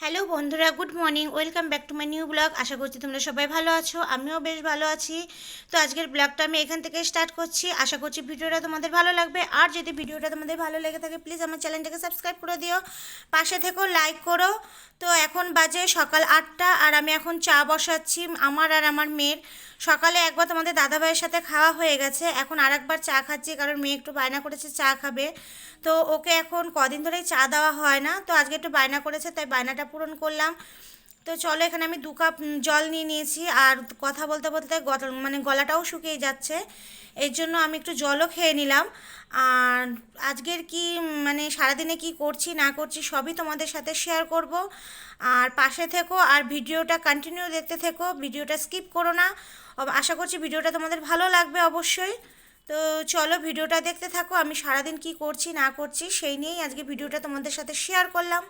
Hello বন্ধুরা, good morning, welcome back to my new blog. আশা করছি তোমরা সবাই ভালো আছো, আমিও বেশ ভালো আছি। তো আজকের ব্লগটা আমি এখান থেকে স্টার্ট করছি। আশা করছি ভিডিওটা তোমাদের ভালো লাগবে। আর যদি ভিডিওটা তোমাদের ভালো লেগে থাকে প্লিজ আমার চ্যানেলটাকে সাবস্ক্রাইব করে দিও। পাশে থেকেও লাইক করো। তো এখন বাজে সকাল আটটা, আর আমি এখন চা বসাচ্ছি আমার আর আমার মেয়ের। সকালে একবার তোমাদের দাদাভাইয়ের সাথে খাওয়া হয়ে গেছে। এখন আর একবার চা খাচ্ছি, কারণ মেয়ে একটু বায়না করেছে, চা খাবে। তো ওকে এখন কদিন ধরেই চা দেওয়া হয় না। তো আজকে একটু বায়না করেছে, তাই বায়নাটা পূরণ করলাম। তো চলো এখানে আমি দু কাপ জল নিয়ে নিয়েছি আর কথা বলতে বলতে মানে গলাটাও শুকিয়ে যাচ্ছে। এর জন্য আমি একটু জলও খেয়ে নিলাম। আর আজকের কি মানে সারাদিনে কি করছি, না করছি সবই তোমাদের সাথে শেয়ার করব। আর পাশে থেকো আর ভিডিওটা কন্টিনিউ দেখতে থেকো, ভিডিওটা স্কিপ করো না। আশা করছি ভিডিওটা তোমাদের ভালো লাগবে অবশ্যই। তো চলো ভিডিওটা দেখতে থাকো, আমি সারাদিন কি করছি, না করছি সেই নিয়েই আজকে ভিডিওটা তোমাদের সাথে শেয়ার করলাম।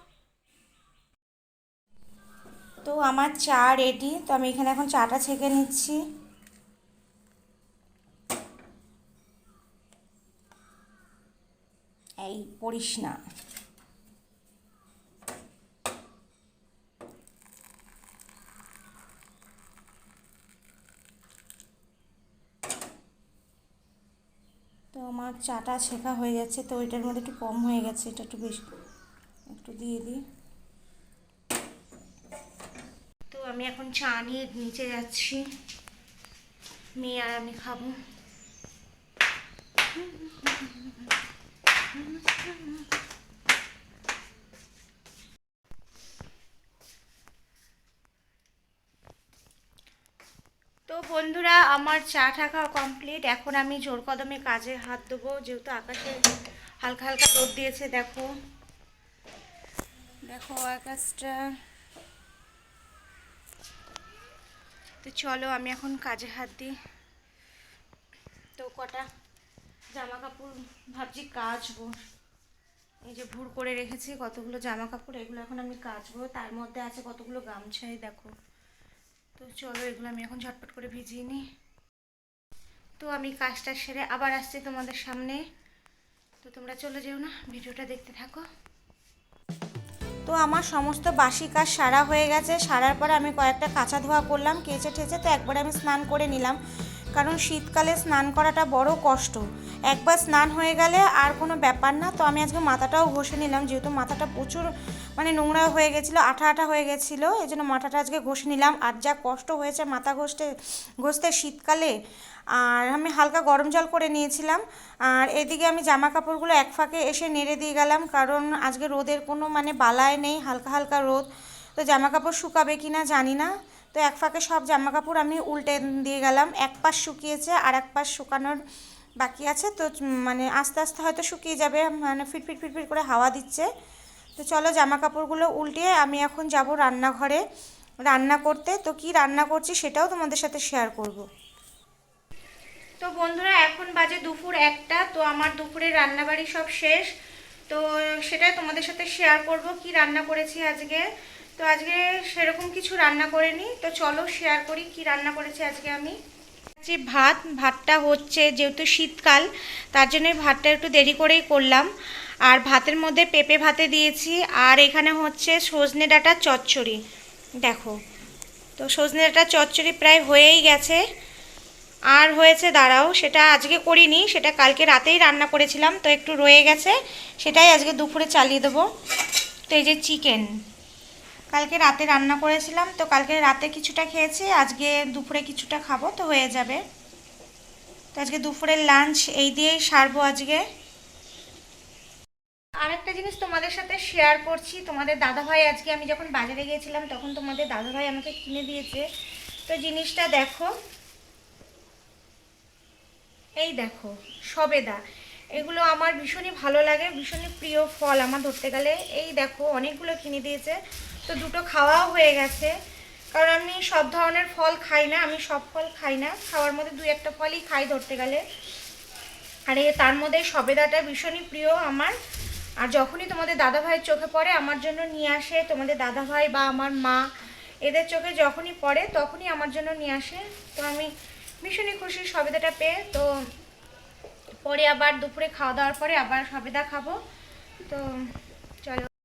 তো আমার চা রেডি তো আমি এখানে এখন চাটা ছেঁকে নিচ্ছি। এই পড়িস না। তো আমার চাটা ছেঁকা হয়ে যাচ্ছে তো এটার মধ্যে একটু কম হয়ে গেছে, এটা একটু বেশি একটু দিয়ে দিই তো আমি এখন চা নিয়ে নিচে যাচ্ছি। মেয়ে আর আমি খাব। তো বন্ধুরা, আমার চা খাওয়া কমপ্লিট। এখন আমি জোর কদমে কাজে হাত দেবো যেহেতু আকাশে হালকা হালকা রোদ দিয়েছে, দেখো। দেখো আকাশটা। তো চলো, আমি এখন কাজে হাত দিই। তো কটা জামা কাপড় ভাবছি কাচবো। এই যে ভুর করে রেখেছি কতগুলো জামা কাপড় এগুলো এখন আমি কাচবো। তার মধ্যে আছে কতগুলো গামছাই, দেখো। তো চলো, এগুলো আমি এখন ঝটপট করে ভিজিয়ে নিই। তো আমি কাজটা সেরে আবার আসছি তোমাদের সামনে। তো তোমরা চলে যেও না, ভিডিওটা দেখতে থাকো। তো আমার সমস্ত বাসি কাজ সারা হয়ে গেছে। সারার পরে আমি কয়েকটা কাঁচা ধোয়া করলাম কেচে ঠেচে তো একবারে আমি স্নান করে নিলাম। কারণ শীতকালে স্নান করাটা বড় কষ্ট। একবার স্নান হয়ে গেলে আর কোনো ব্যাপার না। তো আমি আজকে মাথাটাও ঘষে নিলাম, যেহেতু মাথাটা প্রচুর মানে নোংরা হয়ে গেছিল, আঠা আঠা হয়ে গেছিল এই জন্য মাথাটা আজকে ঘষে নিলাম। আর যা কষ্ট হয়েছে মাথা ঘষতে ঘষতে শীতকালে, আর আমি হালকা গরম জল করে নিয়েছিলাম। আর এদিকে আমি জামা কাপড়গুলো এক ফাঁকে এসে নেড়ে দিয়ে গেলাম, কারণ আজকে রোদের কোনো মানে বালায় নেই, হালকা হালকা রোদ। তো জামা কাপড় শুকাবে কি না জানি না। তো এক ফাঁকে সব জামা কাপড় আমি উল্টে দিয়ে গেলাম। এক পাশ শুকিয়েছে আর এক পাশ শুকানোর বাকি আছে। তো মানে আস্তে আস্তে হয়তো শুকিয়ে যাবে মানে ফিটফিট ফিটফিট করে হাওয়া দিচ্ছে। তো চলো জামা কাপড়গুলো উল্টিয়ে আমি এখন যাব রান্নাঘরে রান্না করতে। তো কি রান্না করছি সেটাও তোমাদের সাথে শেয়ার করব। তো বন্ধুরা, এখন বাজে দুপুর একটা। তো আমার দুপুরে রান্নাবাড়ি সব শেষ। তো সেটাই তোমাদের সাথে শেয়ার করব। কি রান্না করেছি আজকে? তো আজকে সেরকম কিছু রান্না করিনি তো চলো শেয়ার করি কি রান্না করেছি আজকে আমি। যে ভাত, ভাতটা হচ্ছে যেহেতু শীতকাল, তার জন্য ভাতটা একটু দেরি করেই করলাম। আর ভাতের মধ্যে পেঁপে ভাতে দিয়েছি, আর এখানে হচ্ছে সজনে ডাটা চচ্চড়ি। দেখো, তো সজনে ডাটা চচ্চড়ি প্রায় হয়েই গেছে। আর হয়েছে, দাঁড়াও, সেটা আজকে করিনি, সেটা কালকে রাতেই রান্না করেছিলাম, তো একটু রয়ে গেছে, সেটাই আজকে দুপুরে চালিয়ে দেবো। তো এই যে চিকেন কালকে রাতে রান্না করেছিলাম, তো কালকে রাতে কিছুটা খেয়েছি, আজকে দুপুরে কিছুটা খাব, তো হয়ে যাবে। তো আজকে দুপুরের লাঞ্চ এই দিয়েই সারবো আজকে। আরেকটা জিনিস তোমাদের সাথে শেয়ার করছি, তোমাদের দাদাভাই আজকে আমি যখন বাজারে গিয়েছিলাম, তখন তোমাদের দাদাভাই আমাকে কিনে দিয়েছে। তো জিনিসটা দেখো, এই দেখো, সবেদা। এগুলো আমার ভীষণই ভালো লাগে, ভীষণই প্রিয় ফল, আমার ধরতে গেলে। এই দেখো, অনেকগুলো কিনে দিয়েছে। তো দুটো খাওয়াও হয়ে গেছে। কারণ আমি সব ধরনের ফল খাই না, আমি সব ফল খাই না। খাওয়ার মধ্যে দুই একটা ফলই খাই ধরতে গেলে। আর, তার মধ্যে সবেদাটা ভীষণই প্রিয় আমার। আর যখনই তোমাদের দাদাভাইয়ের চোখে পড়ে, আমার জন্য নিয়ে আসে। তোমাদের দাদাভাই বা আমার মা, এদের চোখে যখনই পড়ে, তখনই আমার জন্য নিয়ে আসে। তো আমি ভীষণই খুশি সবেদাটা পেয়ে। তো পরে আবার দুপুরে খাওয়া দাওয়ার পরে আবার সবেদা খাব। তো চলো।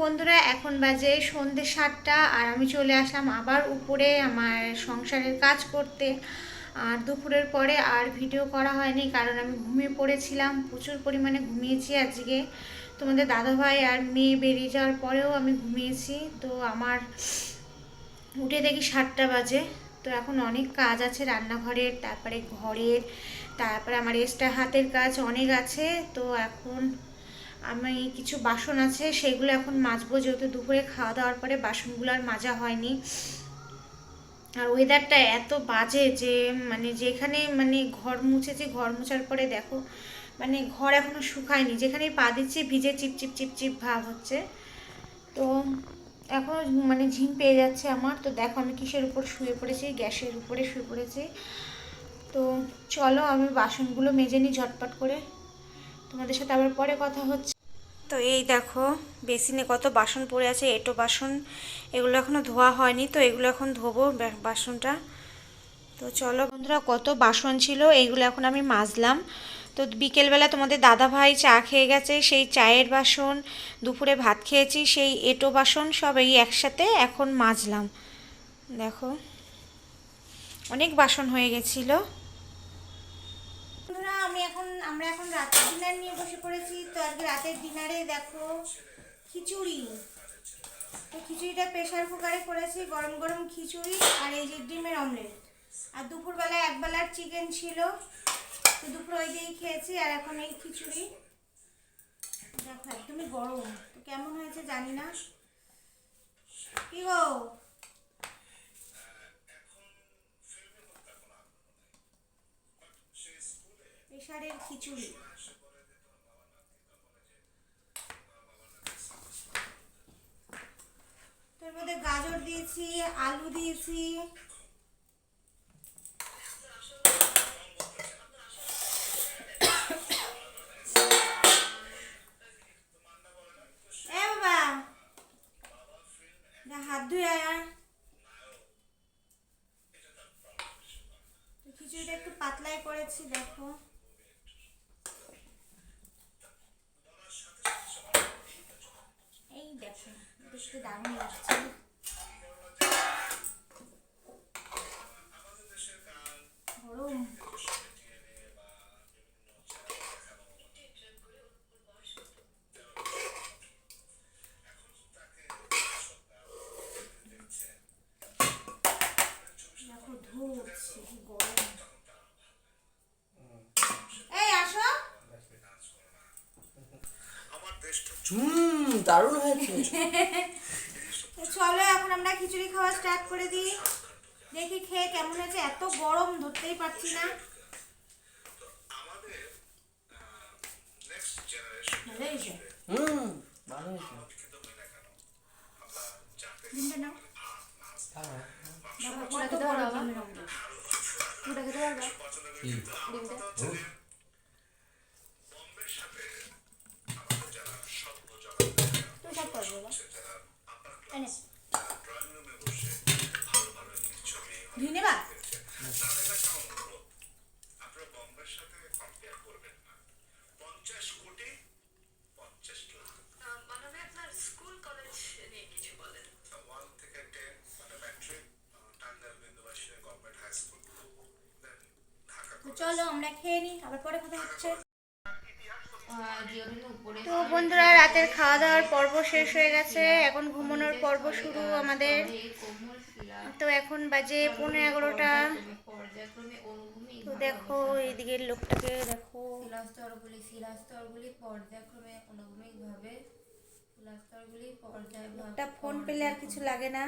বন্ধুরা, এখন বাজে সন্ধে সাতটা আর আমি চলে আসলাম আবার উপরে আমার সংসারের কাজ করতে। আর দুপুরের পরে আর ভিডিও করা হয়নি কারণ আমি ঘুমিয়ে পড়েছিলাম, প্রচুর পরিমাণে ঘুমিয়েছি আজকে। তোমাদের দাদাভাই আর মেয়ে বেরিয়ে যাওয়ার পরেও আমি ঘুমিয়েছি। তো আমার উঠে দেখি সাতটা বাজে। তো এখন অনেক কাজ আছে রান্নাঘরের, তারপরে ঘরের, তারপরে আমার এক্সট্রা হাতের কাজ অনেক আছে। তো এখন আমি কিছু বাসন আছে, সেগুলো এখন মাজবো, যেহেতু দুপুরে খাওয়া দাওয়ার পরে বাসনগুলো আর মাজা হয়নি। আর ওয়েদারটা এত বাজে যে মানে যেখানে মানে ঘর মুছেছি, ঘর মুছার পরে দেখো মানে ঘর এখনও শুকায়নি। যেখানেই পা দিচ্ছি, ভিজে চিপচিপ চিপচিপ ভাব হচ্ছে। তো এখনও মানে ঝিম পেয়ে যাচ্ছে আমার। তো দেখো আমি কিসের উপর শুয়ে পড়েছি, গ্যাসের উপরে শুয়ে পড়েছি। তো চলো আমি বাসনগুলো মেজে নিই ঝটপট করে। তোমাদের সাথে আবার পরে কথা হচ্ছে। তো এই দেখো, বেসিনে কত বাসন পড়ে আছে, এটো বাসন, এগুলো এখনও ধোয়া হয়নি, তো এগুলো এখন ধোবো বাসনটা। তো চলো বন্ধুরা, কত বাসন ছিল এইগুলো এখন আমি মাজলাম। তো বিকেলবেলা তোমাদের দাদা ভাই চা খেয়ে গেছে, সেই চায়ের বাসন, দুপুরে ভাত খেয়েছি, সেই এটো বাসন সব এই একসাথে এখন মাজলাম। দেখো, অনেক বাসন হয়ে গেছিল। এখন, আমরা এখন রাতের ডিনার নিয়ে বসে পড়েছি। তো আজকে রাতের ডিনারে দেখো খিচুড়ি। তো খিচুড়িটা প্রেশার কুকারে করেছি, গরম গরম খিচুড়ি আর এই যে ডিমের অমলেট আর দুপুরবেলা একবেলার চিকেন ছিল, তো দুপুর ওই দিয়েই খেয়েছি আর এখন এই খিচুড়ি। দেখো, একদমই গরম। তো কেমন হয়েছে জানি না। কি গো? প্রেশারের খিচুড়ি। তোর মধ্যে গাজর দিয়েছি, আলু দিয়েছি। হাত ধুয়ে আয় খিচুড়িটা একটু পাতলাই করেছি, দেখো এই দেখো দেখতে দারুণ লাগছে গরম দেখো ধুচ্ছে কি গরম এই আসো হুম দারুণ হয়েছে। চলো এখন আমরা খিচুড়ি খাওয়া স্টার্ট করে দিই। দেখি খেয়ে কেমন হয়েছে। এত গরম ধরতেই পারছি না। হুম ভালো হয়েছে। ডিমটা নাও। হ্যাঁ। খেতে পারবা ডিমটা তো চলো আমরা খেয়ে নিই আবার পরে কথা হচ্ছে। তো বন্ধুরা রাতের খাওয়া দাওয়ার পর্ব শেষ হয়ে গেছে। এখন ঘুমানোর পর্ব শুরু আমাদের। তো এখন বাজে পনেরো এগারোটা। তো দেখো এইদিকের লোকটাকে দেখো। শিলাস্তরগুলি শিলাস্তরগুলি পর্যায়ক্রমে অনুভূমিকভাবে শিলাস্তরগুলি ফোন পেলে আর কিছু লাগে না।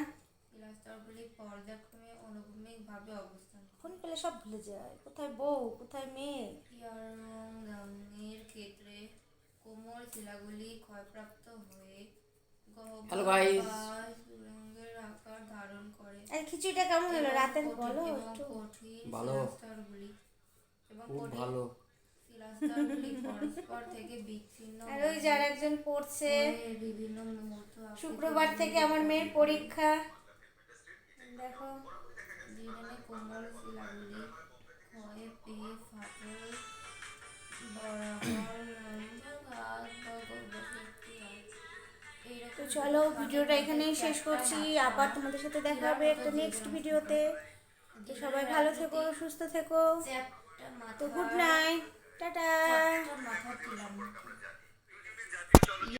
শিলাস্তরগুলি পর্যায়ক্রমে অনুভূমিকভাবে অবস্থান ফোন পেলে সব ভুলে যায়? কোথায় বউ কোথায় মেয়ে? ক্ষেত্রে কোমল শিলাগুলি ক্ষয়প্রাপ্ত হয়ে guys. বা সুড়ঙ্গের আকার ধারণ করে। আর খিচুড়িটা কেমন হলো? বলো একটু। ভালো। এবং খুব ভালো। আর ওই যার একজন পড়ছে। বিভিন্ন শুক্রবার থেকে আমার মেয়ের পরীক্ষা। দেখো। কিরণে কোমল লাগুলি ক্ষয়ে পেয়ে ফাটল তো চলো ভিডিওটা এখানেই শেষ করছি। আবার তোমাদের সাথে দেখা হবে একটা নেক্সট ভিডিওতে। তো সবাই ভালো থেকো সুস্থ থেকো। তো গুড নাইট টাটা।